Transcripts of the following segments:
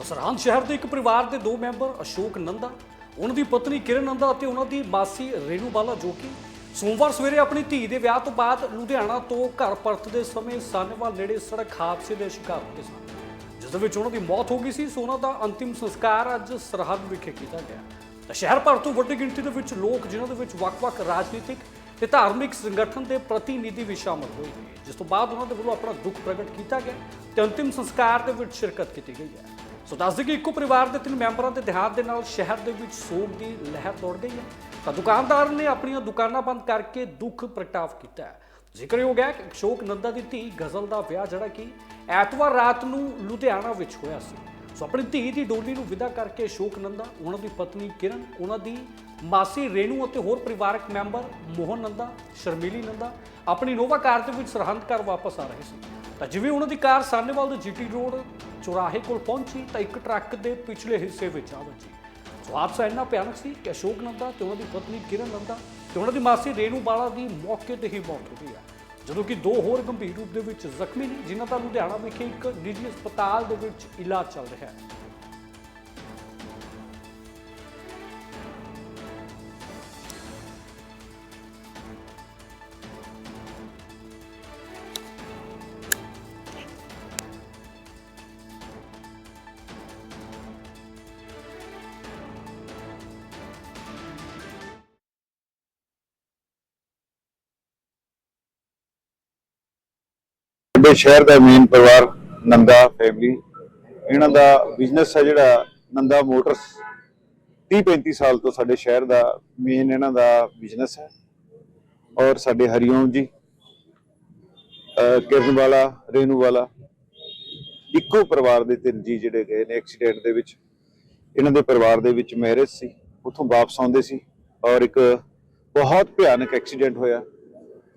ਤਾਂ ਸਰਹੰਦ ਸ਼ਹਿਰ ਦੇ ਇੱਕ ਪਰਿਵਾਰ ਦੇ ਦੋ ਮੈਂਬਰ, ਅਸ਼ੋਕ ਨੰਦਾ, ਉਹਨਾਂ ਦੀ ਪਤਨੀ ਕਿਰਨ ਨੰਦਾ ਅਤੇ ਉਹਨਾਂ ਦੀ ਮਾਸੀ ਰੇਣੂ ਬਾਲਾ ਜੋ ਕਿ ਸੋਮਵਾਰ ਸਵੇਰੇ ਆਪਣੀ ਧੀ ਦੇ ਵਿਆਹ ਤੋਂ ਬਾਅਦ ਲੁਧਿਆਣਾ ਤੋਂ ਘਰ ਪਰਤਦੇ ਸਮੇਂ ਸਾਨੇਵਾਲ ਨੇੜੇ ਸੜਕ ਹਾਦਸੇ ਦੇ ਸ਼ਿਕਾਰ ਹੋ ਗਏ ਸਨ, ਜਿਸ ਦੇ ਵਿੱਚ ਉਹਨਾਂ ਦੀ ਮੌਤ ਹੋ ਗਈ ਸੀ। ਸੋ ਉਹਨਾਂ ਦਾ ਅੰਤਿਮ ਸੰਸਕਾਰ ਅੱਜ ਸਰਹੱਦ ਵਿਖੇ ਕੀਤਾ ਗਿਆ। ਤਾਂ ਸ਼ਹਿਰ ਭਰ ਤੋਂ ਵੱਡੀ ਗਿਣਤੀ ਦੇ ਵਿੱਚ ਲੋਕ, ਜਿਨ੍ਹਾਂ ਦੇ ਵਿੱਚ ਵੱਖ-ਵੱਖ ਰਾਜਨੀਤਿਕ ਤੇ ਧਾਰਮਿਕ ਸੰਗਠਨ ਦੇ ਪ੍ਰਤੀਨਿਧੀ ਵੀ ਸ਼ਾਮਲ ਹੋਏ ਜਿਸ ਤੋਂ ਬਾਅਦ ਉਹਨਾਂ ਦੇ ਵੱਲੋਂ ਆਪਣਾ ਦੁੱਖ ਪ੍ਰਗਟ ਕੀਤਾ ਗਿਆ ਤੇ ਅੰਤਿਮ ਸੰਸਕਾਰ ਦੇ ਵਿੱਚ ਸ਼ਿਰਕਤ ਕੀਤੀ ਗਈ ਹੈ। ਸੋ ਦੱਸਦੇ ਕਿ ਇੱਕੋ ਪਰਿਵਾਰ ਦੇ ਤਿੰਨ ਮੈਂਬਰਾਂ ਦੇ ਦੇਹਾਂਤ ਦੇ ਨਾਲ ਸ਼ਹਿਰ ਦੇ ਵਿੱਚ ਸੋਗ ਦੀ ਲਹਿਰ ਦੌੜ ਗਈ ਹੈ। ਤਾਂ ਦੁਕਾਨਦਾਰ ਨੇ ਆਪਣੀਆਂ ਦੁਕਾਨਾਂ ਬੰਦ ਕਰਕੇ ਦੁੱਖ ਪ੍ਰਗਟਾਵ ਕੀਤਾ ਹੈ। ਜ਼ਿਕਰਯੋਗ ਹੈ ਕਿ ਅਸ਼ੋਕ ਨੰਦਾ ਦੀ ਧੀ ਗਜ਼ਲ ਦਾ ਵਿਆਹ ਜਿਹੜਾ ਕਿ ਐਤਵਾਰ ਰਾਤ ਨੂੰ ਲੁਧਿਆਣਾ ਵਿੱਚ ਹੋਇਆ ਸੀ। ਸੋ ਆਪਣੀ ਧੀ ਦੀ ਡੋਲੀ ਨੂੰ ਵਿਦਾ ਕਰਕੇ ਅਸ਼ੋਕ ਨੰਦਾ, ਉਹਨਾਂ ਦੀ ਪਤਨੀ ਕਿਰਨ, ਉਹਨਾਂ ਦੀ ਮਾਸੀ ਰੇਨੂ ਅਤੇ ਹੋਰ ਪਰਿਵਾਰਕ ਮੈਂਬਰ ਮੋਹਨ ਨੰਦਾ, ਸ਼ਰਮੀਲੀ ਨੰਦਾ ਆਪਣੀ ਨੋਵਾ ਕਾਰ ਦੇ ਵਿੱਚ ਸਰਹੰਦ ਕਰ ਵਾਪਸ ਆ ਰਹੇ ਸੀ। ਤਾਂ ਜਿਵੇਂ ਉਹਨਾਂ ਦੀ ਕਾਰ ਸਾਹਨੇਵਾਲ ਦੇ ਜੀਟੀ ਰੋਡ ਚੁਰਾਹੇ ਕੋਲ ਪਹੁੰਚੀ, ਤਾਂ ਇੱਕ ਟਰੱਕ ਦੇ ਪਿਛਲੇ ਹਿੱਸੇ ਵਿੱਚ ਆ ਵੱਜੀ। ਸੋ ਹਾਦਸਾ ਇੰਨਾ ਭਿਆਨਕ ਸੀ ਕਿ ਅਸ਼ੋਕ ਨੰਦਾ ਤੇ ਉਹਨਾਂ ਦੀ ਪਤਨੀ ਕਿਰਨ ਨੰਦਾ ਤੇ ਉਹਨਾਂ ਦੀ ਮਾਸੀ ਰੇਣੂ ਬਾਲਾ ਦੀ ਮੌਕੇ ਤੇ ਹੀ ਮੌਤ ਹੋ ਗਈ ਹੈ ਜਦੋਂ ਕਿ ਦੋ ਹੋਰ ਗੰਭੀਰ ਰੂਪ ਦੇ ਵਿੱਚ ਜ਼ਖਮੀ ਨੇ, ਜਿਨ੍ਹਾਂ ਦਾ ਲੁਧਿਆਣਾ ਵਿਖੇ ਇੱਕ ਨਿੱਜੀ ਹਸਪਤਾਲ ਦੇ ਵਿੱਚ ਇਲਾਜ ਚੱਲ ਰਿਹਾ ਹੈ। ਸਾਡੇ ਸ਼ਹਿਰ ਦਾ ਮੇਨ ਪਰਿਵਾਰ ਨੰਦਾ ਫੈਮਿਲੀ ਇਹਨਾਂ ਦਾ ਬਿਜ਼ਨਸ ਹੈ ਜਿਹੜਾ ਨੰਦਾ ਮੋਟਰਸ 30 35 ਸਾਲ ਤੋਂ ਸਾਡੇ ਸ਼ਹਿਰ ਦਾ ਮੇਨ ਇਹਨਾਂ ਦਾ ਬਿਜ਼ਨਸ ਹੈ। ਔਰ ਸਾਡੇ ਹਰੀਓਮ ਜੀ ਕਿਰਨ ਵਾਲਾ ਰੇਨੂ ਵਾਲਾ ਇੱਕੋ ਪਰਿਵਾਰ ਦੇ ਤਿੰਨ ਜੀ ਜਿਹੜੇ ਗਏ ਨੇ ਐਕਸੀਡੈਂਟ ਦੇ ਵਿੱਚ। ਇਹਨਾਂ ਦੇ ਪਰਿਵਾਰ ਦੇ ਵਿੱਚ ਮੈਰਿਜ ਸੀ, ਉੱਥੋਂ ਵਾਪਸ ਆਉਂਦੇ ਸੀ ਔਰ ਇੱਕ ਬਹੁਤ ਭਿਆਨਕ ਐਕਸੀਡੈਂਟ ਹੋਇਆ,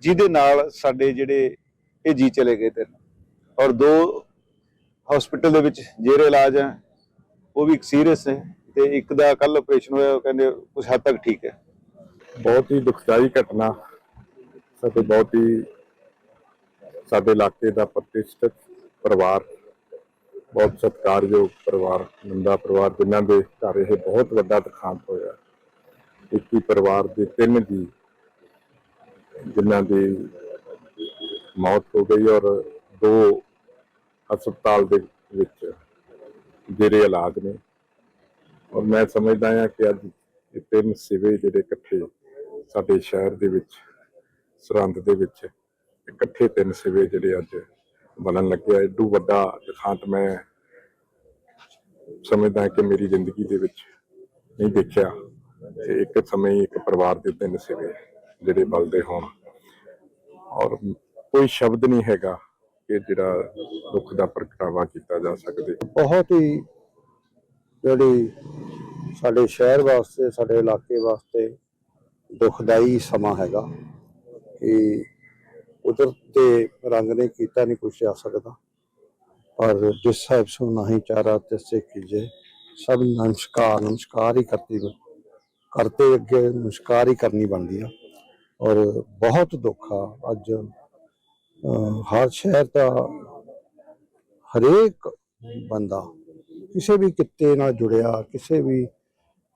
ਜਿਹਦੇ ਨਾਲ ਸਾਡੇ ਜਿਹੜੇ ਇਹ ਜੀ ਚਲੇ ਗਏ ਤਿੰਨ ਔਰ ਦੋ ਹਸਪੀਟਲ ਦੇ ਵਿੱਚ ਜੇਰੇ ਇਲਾਜ ਹੈ, ਉਹ ਵੀ ਸੀਰੀਅਸ ਹੈ ਤੇ ਇੱਕ ਦਾ ਕੱਲ ਆਪਰੇਸ਼ਨ ਹੋਇਆ, ਉਹ ਕਹਿੰਦੇ ਕੁਝ ਹੱਦ ਤੱਕ ਠੀਕ ਹੈ। ਬਹੁਤ ਹੀ ਦੁਖਦਾਈ ਘਟਨਾ। ਸਾਡੇ ਬਹੁਤ ਹੀ, ਸਾਡੇ ਇਲਾਕੇ ਦਾ ਪ੍ਰਤਿਸ਼ਠਿਤ ਪਰਿਵਾਰ, ਬਹੁਤ ਸਤਿਕਾਰਯੋਗ ਪਰਿਵਾਰ, ਨੰਦਾ ਪਰਿਵਾਰ, ਜਿਨ੍ਹਾਂ ਦੇ ਘਰ ਇਹ ਬਹੁਤ ਵੱਡਾ ਦੁਖਾਂਤ ਹੋਇਆ। ਇੱਕ ਹੀ ਪਰਿਵਾਰ ਦੇ ਤਿੰਨ ਜੀ, ਜਿਨ੍ਹਾਂ ਦੀ ਮੌਤ ਹੋ ਗਈ ਔਰ ਦੋ ਹਸਪਤਾਲ ਦੇ ਵਿੱਚ ਜਿਹੜੇ ਇਲਾਜ ਨੇ। ਔਰ ਮੈਂ ਸਮਝਦਾ ਹਾਂ ਕਿ ਅੱਜ ਇਹ ਤਿੰਨ ਸਿਵੇ ਜਿਹੜੇ ਇਕੱਠੇ ਸਾਡੇ ਸ਼ਹਿਰ ਦੇ ਵਿੱਚ, ਸਰਹੰਦ ਦੇ ਵਿੱਚ ਇਕੱਠੇ ਤਿੰਨ ਸਿਵੇ ਜਿਹੜੇ ਅੱਜ ਬਣਨ ਲੱਗਿਆ। ਏਡੂ ਵੱਡਾ ਦੁਖਾਂਤ ਮੈਂ ਸਮਝਦਾ ਕਿ ਮੇਰੀ ਜ਼ਿੰਦਗੀ ਦੇ ਵਿੱਚ ਨਹੀਂ ਦੇਖਿਆ ਤੇ ਇੱਕ ਸਮੇਂ ਇੱਕ ਪਰਿਵਾਰ ਦੇ ਤਿੰਨ ਸਿਵੇ ਜਿਹੜੇ ਬਲਦੇ ਹੋਣ। ਔਰ ਕੋਈ ਸ਼ਬਦ ਨਹੀਂ ਹੈਗਾ ਕਿ ਜਿਹੜਾ ਦੁੱਖ ਦਾ ਪ੍ਰਗਟਾਵਾ ਕੀਤਾ ਜਾ ਸਕਦੇ। ਬਹੁਤ ਹੀ ਜਿਹੜੀ ਸਾਡੇ ਸ਼ਹਿਰ ਵਾਸਤੇ, ਸਾਡੇ ਇਲਾਕੇ ਵਾਸਤੇ ਦੁਖਦਾਈ ਸਮਾਂ ਹੈਗਾ। ਕਿ ਕੁਦਰਤ ਦੇ ਰੰਗ ਨੇ ਕੀਤਾ ਨਹੀਂ ਕੁਛ ਆ ਸਕਦਾ। ਪਰ ਜਿਸ ਸਾਹਿਬ ਸੋ ਨਹੀਂ ਚਾਰਾ ਤਿਸੇ ਕੀਜੇ, ਸਭ ਨਮਸਕਾਰ ਨਮਸਕਾਰ ਹੀ ਕਰਤੀ ਕਰਤੇ ਅੱਗੇ ਨਮਸਕਾਰ ਹੀ ਕਰਨੀ ਬਣਦੀ ਆ। ਔਰ ਬਹੁਤ ਦੁੱਖ ਆ। ਅੱਜ ਹਰ ਸ਼ਹਿਰ ਦਾ ਹਰੇਕ ਬੰਦਾ ਕਿਸੇ ਵੀ ਕਿੱਤੇ ਨਾਲ ਜੁੜਿਆ, ਕਿਸੇ ਵੀ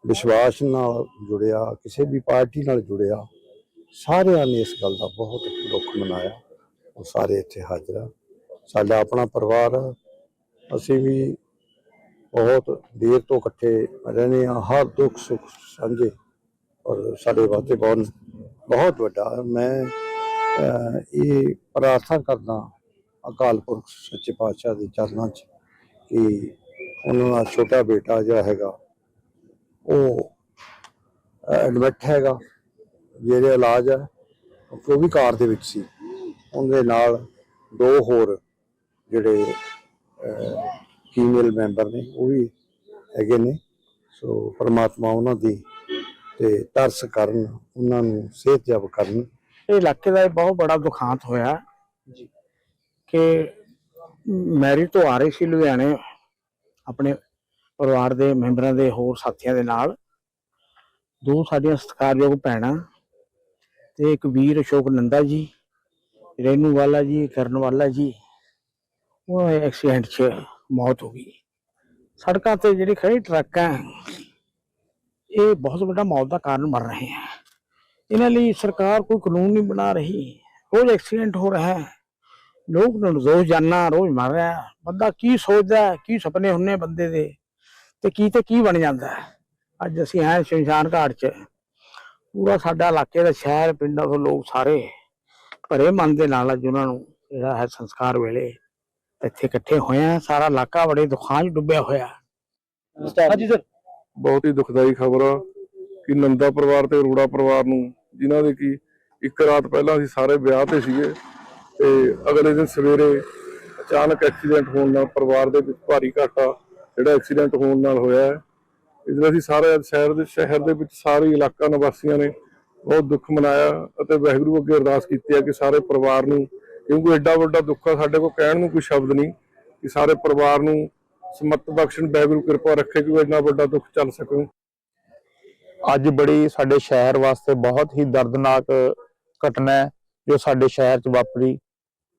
ਵਿਸ਼ਵਾਸ ਨਾਲ ਜੁੜਿਆ, ਕਿਸੇ ਵੀ ਪਾਰਟੀ ਨਾਲ ਜੁੜਿਆ, ਸਾਰਿਆਂ ਨੇ ਇਸ ਗੱਲ ਦਾ ਬਹੁਤ ਦੁੱਖ ਮਨਾਇਆ। ਉਹ ਸਾਰੇ ਇੱਥੇ ਹਾਜ਼ਰ ਆ। ਸਾਡਾ ਆਪਣਾ ਪਰਿਵਾਰ ਅਸੀਂ ਵੀ ਬਹੁਤ ਦੇਰ ਤੋਂ ਇਕੱਠੇ ਰਹਿੰਦੇ ਆ ਹਰ ਦੁੱਖ ਸੁੱਖ ਸਾਂਝੇ ਔਰ ਸਾਡੇ ਵਾਸਤੇ ਬਹੁਤ ਬਹੁਤ ਵੱਡਾ। ਮੈਂ ਇਹ ਪ੍ਰਾਰਥਨਾ ਕਰਦਾ ਅਕਾਲ ਪੁਰਖ ਸੱਚੇ ਪਾਤਸ਼ਾਹ ਦੇ ਚਰਨਾਂ 'ਚ ਕਿ ਉਹਨਾਂ ਦਾ ਛੋਟਾ ਬੇਟਾ ਜਿਹੜਾ ਹੈਗਾ, ਉਹ ਐਡਮਿਟ ਹੈਗਾ, ਜਿਹੜੇ ਇਲਾਜ ਹੈ, ਉਹ ਵੀ ਕਾਰ ਦੇ ਵਿੱਚ ਸੀ। ਉਹਦੇ ਨਾਲ ਦੋ ਹੋਰ ਜਿਹੜੇ ਫੀਮੇਲ ਮੈਂਬਰ ਨੇ, ਉਹ ਵੀ ਹੈਗੇ ਨੇ। ਸੋ ਪਰਮਾਤਮਾ ਉਹਨਾਂ ਦੀ ਤੇ ਤਰਸ ਕਰਨ, ਉਹਨਾਂ ਨੂੰ ਸਿਹਤਯਾਬ ਕਰਨ। ਇਹ ਇਲਾਕੇ ਦਾ ਇਹ ਬਹੁਤ ਬੜਾ ਦੁਖਾਂਤ ਹੋਇਆ ਜੀ। ਕਿ ਮੈਰਿਜ ਤੋਂ ਆ ਰਹੇ ਸੀ ਲੁਧਿਆਣੇ ਆਪਣੇ ਪਰਿਵਾਰ ਦੇ ਮੈਂਬਰਾਂ ਦੇ ਹੋਰ ਸਾਥੀਆਂ ਦੇ ਨਾਲ। ਦੋ ਸਾਡੀਆਂ ਸਤਿਕਾਰਯੋਗ ਭੈਣਾਂ ਤੇ ਇੱਕ ਵੀਰ ਅਸ਼ੋਕ ਨੰਦਾ ਜੀ ਰੇਨੂ ਵਾਲਾ ਜੀ ਕਰਨ ਵਾਲਾ ਜੀ ਉਹ ਐਕਸੀਡੈਂਟ 'ਚ ਮੌਤ ਹੋ ਗਈ। ਸੜਕਾਂ ਤੇ ਜਿਹੜੀ ਖੜੀ ਟਰੱਕ ਹੈ ਇਹ ਬਹੁਤ ਵੱਡਾ ਮੌਤ ਦਾ ਕਾਰਨ ਬਣ ਰਹੇ ਹੈ। ਇਹਨਾਂ ਲਈ ਸਰਕਾਰ ਕੋਈ ਕਾਨੂੰਨ ਨਹੀਂ ਬਣਾ ਰਹੀ। ਰੋਜ਼ ਐਕਸੀਡੈਂਟ ਹੋ ਰਿਹਾ ਹੈ। ਲੋਕ ਨਿਰਦੋਸ਼ ਜਾਨਾਂ ਰੋਜ਼ ਮਰ ਰਿਹਾ। ਬੰਦਾ ਕੀ ਸੋਚਦਾ ਹੈ, ਕੀ ਸੁਪਨੇ ਹੁੰਨੇ ਬੰਦੇ ਦੇ ਤੇ ਕੀ ਤੇ ਕੀ ਬਣ ਜਾਂਦਾ ਹੈ। ਅੱਜ ਅਸੀਂ ਆਏ ਸ਼ਮਸ਼ਾਨ ਘਾਟ 'ਚ। ਪੂਰਾ ਸਾਡਾ ਇਲਾਕੇ ਦਾ ਸ਼ਹਿਰ ਪਿੰਡਾਂ ਤੋਂ ਲੋਕ ਸਾਰੇ ਭਰੇ ਮਨ ਦੇ ਨਾਲ ਅੱਜ ਉਹਨਾਂ ਨੂੰ ਜਿਹੜਾ ਹੈ ਸੰਸਕਾਰ ਵੇਲੇ ਇੱਥੇ ਇਕੱਠੇ ਹੋਏ ਆ। ਸਾਰਾ ਇਲਾਕਾ ਬੜੇ ਦੁੱਖਾਂ 'ਚ ਡੁੱਬਿਆ ਹੋਇਆ। ਹਾਂਜੀ ਸਰ। ਬਹੁਤ ਹੀ ਦੁਖਦਾਈ ਖਬਰ ਆ। ਕਿ ਨੰਦਾ ਪਰਿਵਾਰ ਤੇ ਅਰੋੜਾ ਪਰਿਵਾਰ ਨੂੰ ਜਿਨ੍ਹਾਂ ਦੇ ਕੀ ਇੱਕ ਰਾਤ ਪਹਿਲਾਂ ਅਸੀਂ ਸਾਰੇ ਵਿਆਹ ਤੇ ਸੀਗੇ ਤੇ ਅਗਲੇ ਦਿਨ ਸਵੇਰੇ ਅਚਾਨਕ ਐਕਸੀਡੈਂਟ ਹੋਣ ਨਾਲ ਪਰਿਵਾਰ ਦੇ ਵਿੱਚ ਭਾਰੀ ਘਾਟਾ ਜਿਹੜਾ ਐਕਸੀਡੈਂਟ ਹੋਣ ਨਾਲ ਹੋਇਆ ਹੈ। ਇਸ ਲਈ ਅਸੀਂ ਸਾਰੇ ਸ਼ਹਿਰ ਦੇ ਸ਼ਹਿਰ ਦੇ ਵਿੱਚ ਸਾਰੇ ਇਲਾਕਾ ਨਿਵਾਸੀਆਂ ਨੇ ਬਹੁਤ ਦੁੱਖ ਮਨਾਇਆ ਅਤੇ ਵਾਹਿਗੁਰੂ ਅੱਗੇ ਅਰਦਾਸ ਕੀਤੀ ਹੈ ਕਿ ਸਾਰੇ ਪਰਿਵਾਰ ਨੂੰ, ਕਿਉਂਕਿ ਐਡਾ ਵੱਡਾ ਦੁੱਖ ਆ, ਸਾਡੇ ਕੋਲ ਕਹਿਣ ਨੂੰ ਕੋਈ ਸ਼ਬਦ ਨਹੀਂ ਕਿ ਸਾਰੇ ਪਰਿਵਾਰ ਨੂੰ ਸਮਤ ਬਖਸ਼ਣ, ਵਾਹਿਗੁਰੂ ਕਿਰਪਾ ਰੱਖੇ ਕਿ ਇੰਨਾ ਵੱਡਾ ਦੁੱਖ ਚੱਲ ਸਕੇ ਅੱਜ ਬੜੀ ਸਾਡੇ ਸ਼ਹਿਰ ਵਾਸਤੇ ਬਹੁਤ ਹੀ ਦਰਦਨਾਕ ਘਟਨਾ ਹੈ, ਜੋ ਸਾਡੇ ਸ਼ਹਿਰ 'ਚ ਵਾਪਰੀ।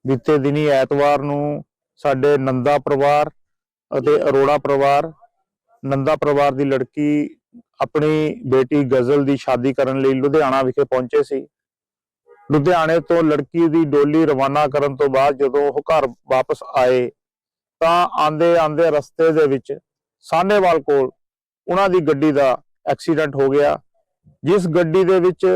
ਬੀਤੇ ਦਿਨੀ ਐਤਵਾਰ ਨੂੰ ਸਾਡੇ ਨੰਦਾ ਪਰਿਵਾਰ ਅਤੇ ਅਰੋੜਾ ਪਰਿਵਾਰ, ਨੰਦਾ ਪਰਿਵਾਰ ਦੀ ਲੜਕੀ ਆਪਣੀ ਬੇਟੀ ਗਜ਼ਲ ਦੀ ਸ਼ਾਦੀ ਕਰਨ ਲਈ ਲੁਧਿਆਣਾ ਵਿਖੇ ਪਹੁੰਚੇ ਸੀ। ਲੁਧਿਆਣੇ ਤੋਂ ਲੜਕੀ ਦੀ ਡੋਲੀ ਰਵਾਨਾ ਕਰਨ ਤੋਂ ਬਾਅਦ ਜਦੋਂ ਉਹ ਘਰ ਵਾਪਸ ਆਏ, ਤਾਂ ਆਂਦੇ ਆਂਦੇ ਰਸਤੇ ਦੇ ਵਿੱਚ ਸਾਹਨੇਵਾਲ ਕੋਲ ਉਹਨਾਂ ਦੀ ਗੱਡੀ ਦਾ ਐਕਸੀਡੈਂਟ ਹੋ ਗਿਆ। ਜਿਸ ਗੱਡੀ ਦੇ ਵਿੱਚ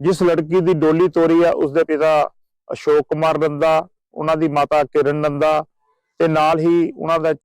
ਜਿਸ ਲੜਕੀ ਦੀ ਡੋਲੀ ਤੋਰੀ ਆ ਉਸ ਦੇ ਪਿਤਾ ਅਸ਼ੋਕ ਕੁਮਾਰ ਨੰਦਾ, ਉਹਨਾਂ ਦੀ ਮਾਤਾ ਕਿਰਨ ਨੰਦਾ ਤੇ ਨਾਲ ਹੀ ਉਹਨਾਂ ਦਾ